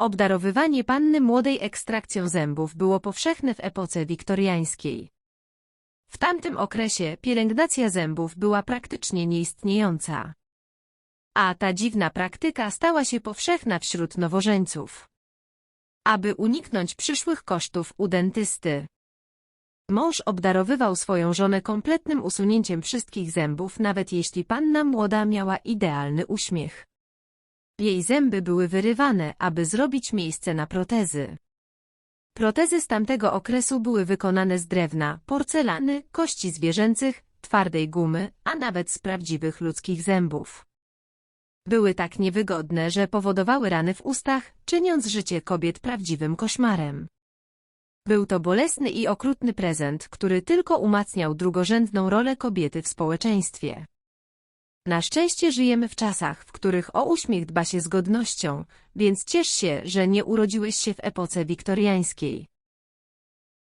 Obdarowywanie panny młodej ekstrakcją zębów było powszechne w epoce wiktoriańskiej. W tamtym okresie pielęgnacja zębów była praktycznie nieistniejąca. A ta dziwna praktyka stała się powszechna wśród nowożeńców. Aby uniknąć przyszłych kosztów u dentysty. Mąż obdarowywał swoją żonę kompletnym usunięciem wszystkich zębów, nawet jeśli panna młoda miała idealny uśmiech. Jej zęby były wyrywane, aby zrobić miejsce na protezy. Protezy z tamtego okresu były wykonane z drewna, porcelany, kości zwierzęcych, twardej gumy, a nawet z prawdziwych ludzkich zębów. Były tak niewygodne, że powodowały rany w ustach, czyniąc życie kobiet prawdziwym koszmarem. Był to bolesny i okrutny prezent, który tylko umacniał drugorzędną rolę kobiety w społeczeństwie. Na szczęście żyjemy w czasach, w których o uśmiech dba się z godnością, więc ciesz się, że nie urodziłeś się w epoce wiktoriańskiej.